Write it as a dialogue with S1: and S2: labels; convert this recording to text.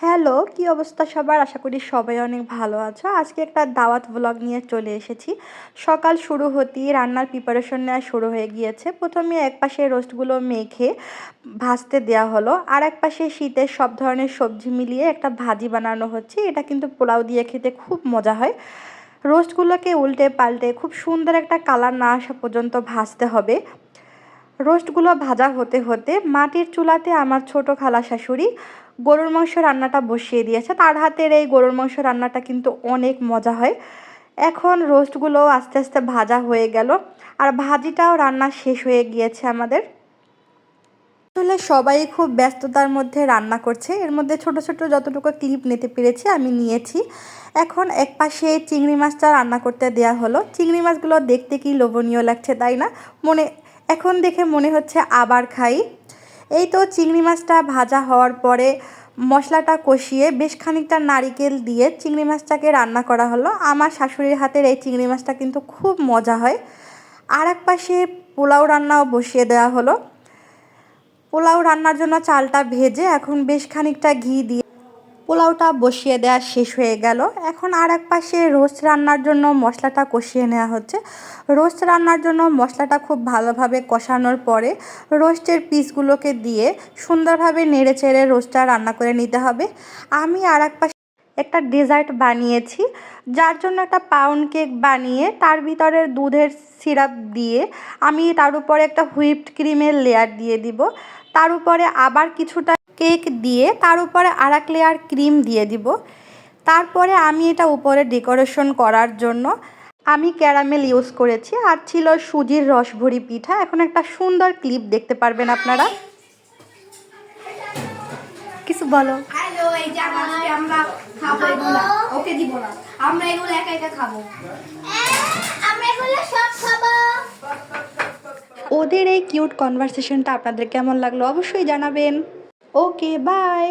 S1: Hello, কি অবস্থা সবার? আশা করি সবাই অনেক ভালো আছো। আজকে একটা দাওয়াত ব্লগ নিয়ে চলে এসেছি। সকাল শুরু হতেই রান্নার প্রিপারেশন নেওয়া শুরু হয়ে গিয়েছে। প্রথমে এক পাশে রোস্টগুলো মেখে ভাজতে দেওয়া হলো। আর এক পাশে শীতের সব ধরনের সবজি মিলিয়ে একটা ভাজি বানানো হচ্ছে। এটা কিন্তু পোলাও দিয়ে খেতে খুব মজা হয়। রোস্টগুলোকে উল্টে পাল্টে খুব সুন্দর একটা কালার না আসা পর্যন্ত ভাজতে হবে। রোস্টগুলো ভাজা হতে হতে মাটির চুলাতে আমার ছোট খালা শাশুড়ি গরুর মাংস রান্নাটা বসিয়ে দিয়েছে। তার হাতের এই গরুর মাংস রান্নাটা কিন্তু অনেক মজা হয়। এখন রোস্টগুলো আস্তে আস্তে ভাজা হয়ে গেল আর ভাজিটাও রান্না শেষ হয়ে গিয়েছে আমাদের। আসলে সবাই খুব ব্যস্ততার মধ্যে রান্না করছে। এর মধ্যে ছোট ছোট যতটুকু ক্লিপ নিতে পেরেছি আমি নিয়েছি। এখন এক পাশে চিংড়ি মাছটা রান্না করতে দেয়া হলো। চিংড়ি মাছগুলো দেখতে কি লোভনীয় লাগছে তাই না? মনে এখন দেখে মনে হচ্ছে আবার খাই। এই তো চিংড়ি মাছটা ভাজা হওয়ার পরে মশলাটা কষিয়ে বেশ খানিকটা নারিকেল দিয়ে চিংড়ি মাছটাকে রান্না করা হলো। আমার শাশুড়ির হাতের এই চিংড়ি মাছটা কিন্তু খুব মজা হয়। আর এক পাশে পোলাও রান্নাও বসিয়ে দেওয়া হলো। পোলাও রান্নার জন্য চালটা ভেজে এখন বেশ খানিকটা ঘি দিয়ে পোলাওটা বসিয়ে দেওয়া শেষ হয়ে গেল। এখন আর এক পাশে রোস্ট রান্নার জন্য মশলাটা কষিয়ে নেওয়া হচ্ছে। রোস্ট রান্নার জন্য মশলাটা খুব ভালোভাবে কষানোর পরে রোস্টের পিসগুলোকে দিয়ে সুন্দরভাবে নেড়ে চেড়ে রোস্টটা রান্না করে নিতে হবে। আমি আর এক পাশে একটা ডেজার্ট বানিয়েছি। যার জন্য একটা পাউন্ড কেক বানিয়ে তার ভিতরে দুধের সিরাপ দিয়ে আমি তার উপরে একটা হুইপড ক্রিমের লেয়ার দিয়ে দিব। তার উপরে আবার কিছুটা কেক দিয়ে তার উপরে আর এক লেয়ার ক্রিম দিয়ে দিব। তারপরে আমি এটা উপরে ডেকোরেশন করার জন্য আমি ক্যারামেল ইউজ করেছি আর ছিল সুজির রসভরি পিঠা। এখন একটা সুন্দর ক্লিপ দেখতে পারবেন আপনারা। কিছু বলো।
S2: হ্যালো এই যে আজকে আমরা খাব এগুলা। ওকে দিব না। আমরা এগুলো একা একা খাব। আমরা এগুলো সব
S1: ওদের এই কিউট কনভারসেশনটা আপনাদের কেমন লাগল অবশ্যই জানাবেন। Okay bye